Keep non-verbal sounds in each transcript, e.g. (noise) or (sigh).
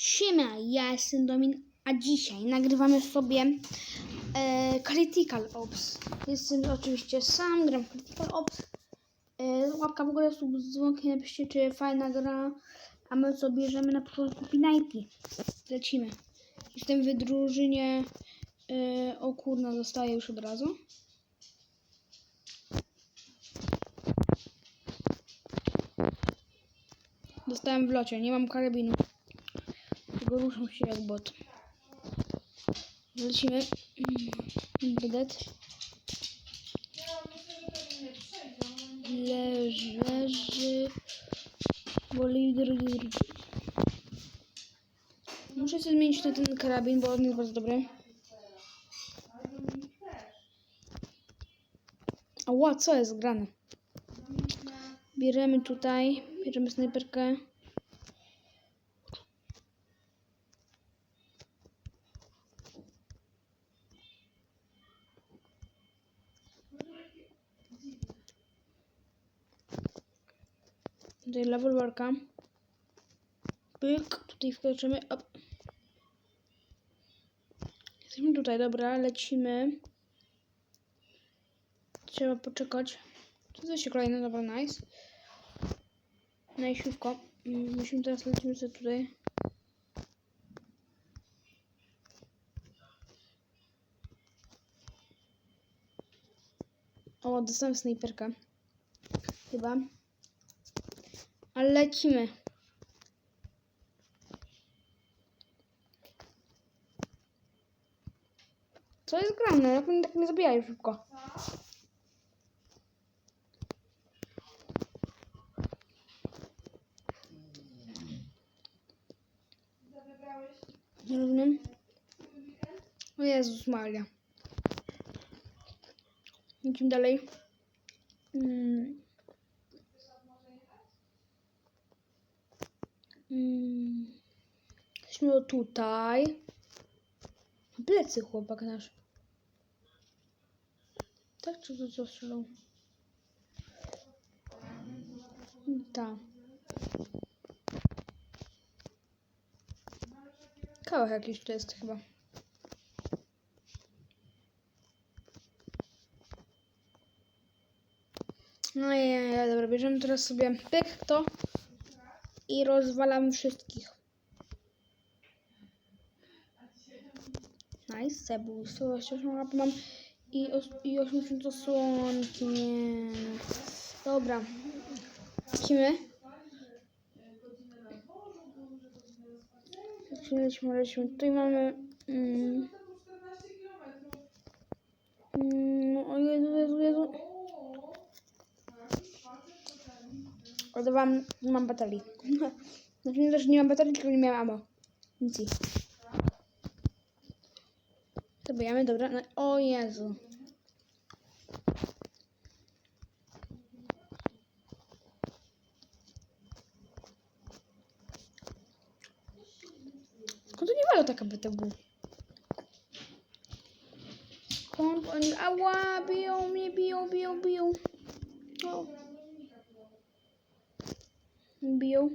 Siema, ja jestem Domin, a dzisiaj nagrywamy sobie e, Critical Ops. Jestem oczywiście sam, gram Critical Ops. E, łapka w ogóle sub z dzwonkiem, napiszcie czy fajna gra, a my co bierzemy na początku Pinajki. Lecimy. Jestem w drużynie, e, o kurna, zostaję już od razu. Dostałem w locie, nie mam karabinu. Ruszam się jak bot. Lecimy. Wydet. Leży, leży. Woli drugi, drugi. Muszę sobie zmienić na ten karabin, bo on jest bardzo dobry. Ała, co jest grane? Bierzemy tutaj, bierzemy snajperkę. Tutaj level barka. Pyk, tutaj wkroczymy. Op. Jesteśmy tutaj, dobra, lecimy. Trzeba poczekać. Co to się kolejne, dobra, nice. Najsiówko. Mm, Musimy teraz lecimy sobie tutaj. O, dostałem snajperkę. Chyba. Ale lecimy. Co jest grane? Jak mnie tak nie zabijają szybko? Nie rozumiem. O Jezus Maria. Idziemy dalej. Mm. Mm. Jesteśmy tutaj. Plecy chłopak nasz. Tak czy to co strzelał? Tak. Kawałek jakiś to jest chyba. No i ja, dobra, bierzemy teraz sobie pyk to i rozwalam wszystkich. Nice, zabójstwo, 88 łap mam i, i 80 osłonki, nie. Dobra, lecimy. Lecimy, lecimy. Tutaj mamy... Mm, mm, o Jezu, Jezu, Jezu. Ładowałam, nie mam baterii. (laughs) Znaczy nie to, że nie mam baterii, tylko nie miałam ammo. Nic. Zabijamy, dobra. O Jezu. Skąd nie wala taka BTW? Skąd oni... Ała, biją mnie, biją, biją, biją. O. Biją.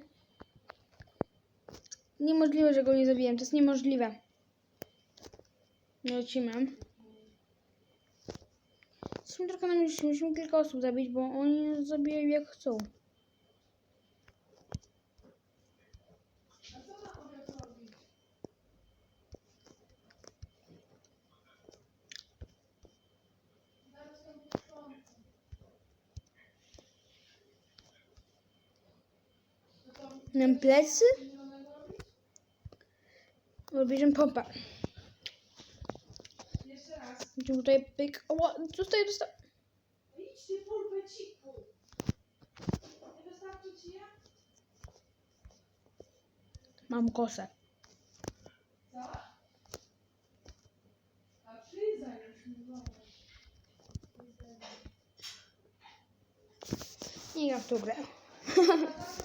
Niemożliwe, że go nie zabiłem. To jest niemożliwe. Lecimy. Musimy trochę na musimy, musimy kilka osób zabić, bo oni zabijają jak chcą. Nam plecy? Bierzemy pompę. Będziemy tutaj pyk. O, tutaj dosta... Idź ty pulpeciku. Nie wystarczy ci ja? Mam kosę. Co? A już mi znowu. Nie gram w tą grę. (laughs)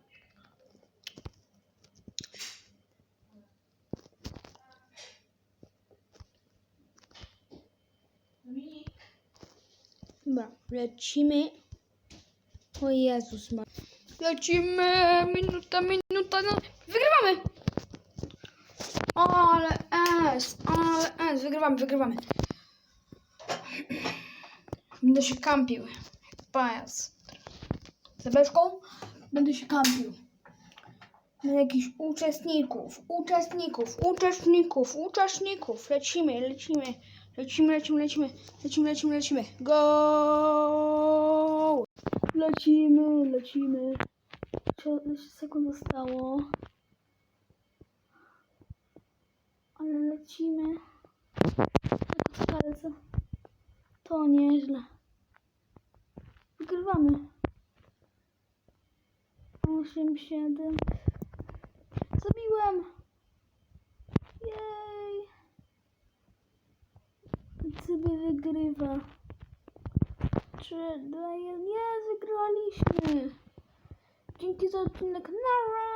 Dobra, lecimy. O Jezus ma. Lecimy, minuta, minuta, no. Wygrywamy! Ale S, ale S, wygrywamy, wygrywamy. Będę się kampił. jak Pajac. Za beczką będę się kampił. Na jakichś uczestników, uczestników, uczestników, uczestników. Lecimy, lecimy, lecimy, lecimy, lecimy, lecimy, lecimy, lecimy. Go! Lecimy, lecimy. Jeszcze sekund zostało. Ale lecimy. Bardzo. To nieźle. Wygrywamy. 8, 7. Zabiłem. Jej. Cyby wygrywa. 3, 2, 1. Nie, wygraliśmy. Dzięki za odcinek. Nara.